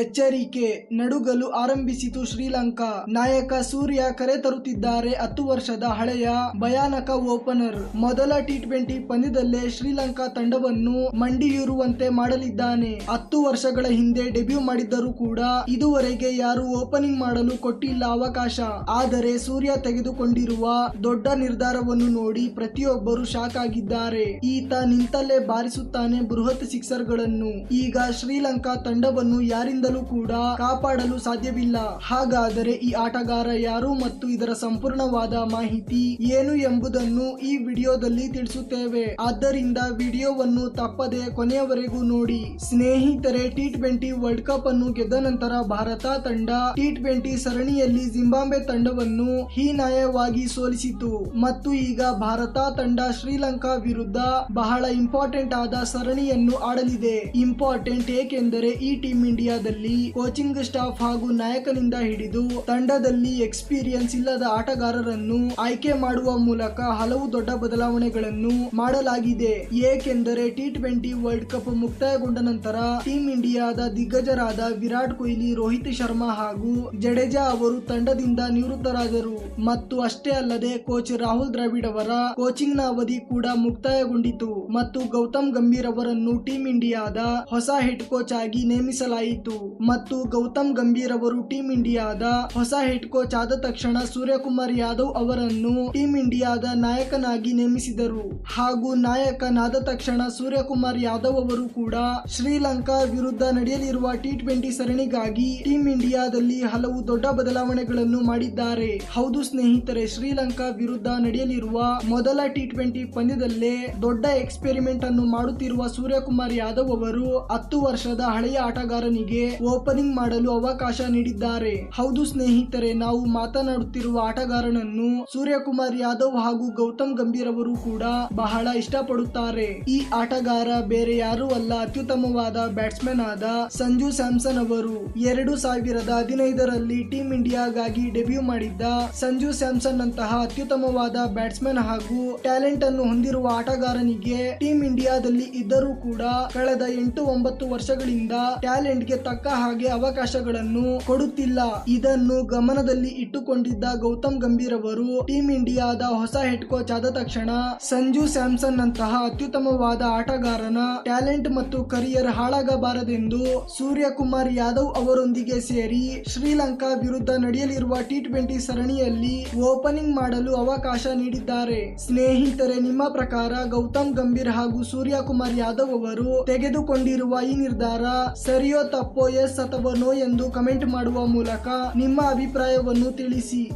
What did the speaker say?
ಎಚ್ಚರಿಕೆ ನಡುಗಲು ಆರಂಭಿಸಿತು ಶ್ರೀಲಂಕಾ. ನಾಯಕ ಸೂರ್ಯ ಕರೆ ತರುತ್ತಿದ್ದಾರೆ ಹತ್ತು ವರ್ಷದ ಹಳೆಯ ಭಯಾನಕ ಓಪನರ್. ಮೊದಲ ಟಿ ಟ್ವೆಂಟಿ ಪಂದ್ಯದಲ್ಲೇ ಶ್ರೀಲಂಕಾ ತಂಡವನ್ನು ಮಂಡಿಯೂರುವಂತೆ ಮಾಡಲಿದ್ದಾನೆ. ಹತ್ತು ವರ್ಷಗಳ ಹಿಂದೆ ಡೆಬ್ಯೂ ಮಾಡಿದ್ದರೂ ಕೂಡ ಇದುವರೆಗೆ ಯಾರು ಓಪನಿಂಗ್ ಮಾಡಲು ಕೊಟ್ಟಿಲ್ಲ ಅವಕಾಶ. ಆದರೆ ಸೂರ್ಯ ತೆಗೆದುಕೊಂಡಿರುವ ದೊಡ್ಡ ನಿರ್ಧಾರವನ್ನು ನೋಡಿ ಪ್ರತಿಯೊಬ್ಬರು ಶಾಕ್ ಆಗಿದ್ದಾರೆ. ಈತ ನಿಂತಲ್ಲೇ ಬಾರಿಸುತ್ತಾನೆ ಬೃಹತ್ ಸಿಕ್ಸರ್ಗಳನ್ನು ಈಗ ಶ್ರೀಲಂಕಾ ತಂಡವನ್ನು ಯಾರಿಂದಲೂ ಕೂಡ ಕಾಪಾಡಲು ಸಾಧ್ಯವಿಲ್ಲ. ಹಾಗಾದರೆ ಈ ಆಟಗಾರ ಯಾರು ಮತ್ತು ಇದರ ಸಂಪೂರ್ಣವಾದ ಮಾಹಿತಿ ಏನು ಎಂಬುದನ್ನು ಈ ವಿಡಿಯೋದಲ್ಲಿ ತಿಳಿಸುತ್ತೇವೆ. ಆದ್ದರಿಂದ ವಿಡಿಯೋವನ್ನು ತಪ್ಪದೆ ಕೊನೆಯವರೆಗೂ ನೋಡಿ. ಸ್ನೇಹಿತರೆ, ಟಿ ಟ್ವೆಂಟಿ ವರ್ಲ್ಡ್ ಕಪ್ ಅನ್ನು ಗೆದ್ದ ನಂತರ ಭಾರತ ತಂಡ ಟಿ ಟ್ವೆಂಟಿ ಸರಣಿಯಲ್ಲಿ ಜಿಂಬಾಬ್ವೆ ತಂಡವನ್ನು ಹೀನಾಯವಾಗಿ ಸೋಲಿಸಿತು. ಮತ್ತು ಈಗ ಭಾರತ ತಂಡ ಶ್ರೀಲಂಕಾ ವಿರುದ್ಧ ಬಹಳ ಇಂಪಾರ್ಟೆಂಟ್ ಆದ ಸರಣಿಯನ್ನು ಆಡಲಿದೆ. ಇಂಪಾರ್ಟೆಂಟ್ ಏಕೆಂದರೆ ಈ ಟೀಮ್ ಇಂಡಿಯಾದಲ್ಲಿ ಕೋಚಿಂಗ್ ಸ್ಟಾಫ್ ಹಾಗೂ ನಾಯಕನಿಂದ ಹಿಡಿದು ತಂಡದಲ್ಲಿ ಎಕ್ಸ್ಪೀರಿಯನ್ಸ್ ಇಲ್ಲದ ಆಟಗಾರರನ್ನು ಆಯ್ಕೆ ಮಾಡುವ ಮೂಲಕ ಹಲವು ದೊಡ್ಡ ಬದಲಾವಣೆಗಳನ್ನು ಮಾಡಲಾಗಿದೆ. ಏಕೆಂದರೆ ಟಿ ಟ್ವೆಂಟಿ ವರ್ಲ್ಡ್ ಕಪ್ ಮುಕ್ತಾಯಗೊಂಡ ನಂತರ ಟೀಂ ಇಂಡಿಯಾದ ದಿಗ್ಗಜರಾದ ವಿರಾಟ್ ಕೊಹ್ಲಿ, ರೋಹಿತ್ ಶರ್ಮಾ ಹಾಗೂ ಜಡೇಜಾ ಅವರು ತಂಡದಿಂದ ನಿವೃತ್ತರಾದರು. ಮತ್ತು ಅಷ್ಟೇ ಅಲ್ಲದೆ ಕೋಚ್ ರಾಹುಲ್ ದ್ರಾವಿಡ್ ಅವರ ಕೋಚಿಂಗ್ನ ಅವಧಿ ಕೂಡ ಮುಕ್ತಾಯಗೊಂಡಿತು. ಮತ್ತು ಗೌತಮ್ ಗಂಭೀರ್ ಅವರನ್ನು ಟೀಂ ಇಂಡಿಯಾದ ಹೊಸ ಹೆಡ್ ಕೋಚ್ ಆಗಿ ನೇಮಿಸಲಾಯಿತು. ಮತ್ತು ಗೌತಮ್ ಗಂಭೀರ್ ಅವರು ಟೀಮ್ ಇಂಡಿಯಾದ ಹೊಸ ಹೆಡ್ ಕೋಚ್ ಆದ ತಕ್ಷಣ ಸೂರ್ಯಕುಮಾರ್ ಯಾದವ್ ಅವರನ್ನು ಟೀಮ್ ಇಂಡಿಯಾದ ನಾಯಕನಾಗಿ ನೇಮಿಸಿದರು. ಹಾಗೂ ನಾಯಕನಾದ ತಕ್ಷಣ ಸೂರ್ಯಕುಮಾರ್ ಯಾದವ್ ಅವರು ಕೂಡ ಶ್ರೀಲಂಕಾ ವಿರುದ್ಧ ನಡೆಯಲಿರುವ ಟಿ ಟ್ವೆಂಟಿ ಸರಣಿಗಾಗಿ ಟೀಮ್ ಇಂಡಿಯಾದಲ್ಲಿ ಹಲವು ದೊಡ್ಡ ಬದಲಾವಣೆಗಳನ್ನು ಮಾಡಿದ್ದಾರೆ. ಹೌದು ಸ್ನೇಹಿತರೆ, ಶ್ರೀಲಂಕಾ ವಿರುದ್ಧ ನಡೆಯಲಿರುವ ಮೊದಲ ಟಿ ಟ್ವೆಂಟಿ ಪಂದ್ಯದಲ್ಲೇ ದೊಡ್ಡ ಎಕ್ಸ್ಪೆರಿಮೆಂಟ್ ಅನ್ನು ಮಾಡುತ್ತಿರುವ ಸೂರ್ಯಕುಮಾರ್ ಯಾದವ್ ಅವರು ಹತ್ತು ವರ್ಷದ ಹಳೆಯ ಆಟಗಾರನಿಗೆ ಓಪನಿಂಗ್ ಮಾಡಲು ಅವಕಾಶ ನೀಡಿದ್ದಾರೆ. ಹೌದು ಸ್ನೇಹಿತರೆ, ನಾವು ಮಾತನಾಡುತ್ತಿರುವ ಆಟಗಾರನನ್ನು ಸೂರ್ಯಕುಮಾರ್ ಯಾದವ್ ಹಾಗೂ ಗೌತಮ್ ಗಂಭೀರ್ ಅವರು ಕೂಡ ಬಹಳ ಇಷ್ಟಪಡುತ್ತಾರೆ. ಈ ಆಟಗಾರ ಬೇರೆ ಯಾರೂ ಅಲ್ಲ, ಅತ್ಯುತ್ತಮವಾದ ಬ್ಯಾಟ್ಸ್ಮನ್ ಆದ ಸಂಜು ಸ್ಯಾಮ್ಸನ್ ಅವರು. ಎರಡು ಸಾವಿರದ ಹದಿನೈದರಲ್ಲಿ ಟೀಮ್ ಇಂಡಿಯಾಗಾಗಿ ಡೆಬ್ಯೂ ಮಾಡಿದ್ದ ಸಂಜು ಸ್ಯಾಮ್ಸನ್ ನಂತಹ ಅತ್ಯುತ್ತಮವಾದ ಬ್ಯಾಟ್ಸ್ಮನ್ ಹಾಗೂ ಟ್ಯಾಲೆಂಟ್ ಅನ್ನು ಹೊಂದಿರುವ ಆಟಗಾರನಿಗೆ ಟೀಮ್ ಇಂಡಿಯಾದಲ್ಲಿ ಇದ್ದರೂ ಕೂಡ ಕಳೆದ ಎಂಟು ಒಂಬತ್ತು ವರ್ಷಗಳಿಂದ ಟ್ಯಾಲೆಂಟ್ಗೆ ತಕ್ಕ ಹಾಗೆ ಅವಕಾಶಗಳನ್ನು ಕೊಡುತ್ತಿಲ್ಲ. ಇದನ್ನು ಗಮನದಲ್ಲಿ ಇಟ್ಟುಕೊಂಡಿದ್ದ ಗೌತಮ್ ಗಂಭೀರ್ ಅವರು ಟೀಮ್ ಇಂಡಿಯಾದ ಹೊಸ ಹೆಡ್ ಕೋಚ್ ಆದ ತಕ್ಷಣ ಸಂಜು ಸ್ಯಾಮ್ಸನ್ ನಂತಹ ಅತ್ಯುತ್ತಮವಾದ ಆಟಗಾರನ ಟ್ಯಾಲೆಂಟ್ ಮತ್ತು ಕರಿಯರ್ ಹಾಳಾಗಬಾರದೆಂದು ಸೂರ್ಯಕುಮಾರ್ ಯಾದವ್ ಅವರೊಂದಿಗೆ ಸೇರಿ ಶ್ರೀಲಂಕಾ ವಿರುದ್ಧ ನಡೆಯಲಿರುವ ಟಿ ಟ್ವೆಂಟಿ ಸರಣಿಯಲ್ಲಿ ಓಪನಿಂಗ್ ಮಾಡಲು ಅವಕಾಶ ನೀಡಿದ್ದಾರೆ. ಸ್ನೇಹಿತರೆ, ನಿಮ್ಮ ಪ್ರಕಾರ ಗೌತಮ್ ಗಂಭೀರ್ ಹಾಗೂ ಸೂರ್ಯಕುಮಾರ್ ಯಾದವ್ ಅವರು ತೆಗೆದುಕೊಂಡಿರುವ ಈ ನಿರ್ಧಾರ ಸರಿಯೋ ತಪ್ಪೋ ಎಸ್ ಅಥವಾ ನೋ ಎಂದು ಕಮೆಂಟ್ ಮಾಡುವ ಮೂಲಕ ನಿಮ್ಮ ಅಭಿಪ್ರಾಯವನ್ನು ತಿಳಿಸಿ.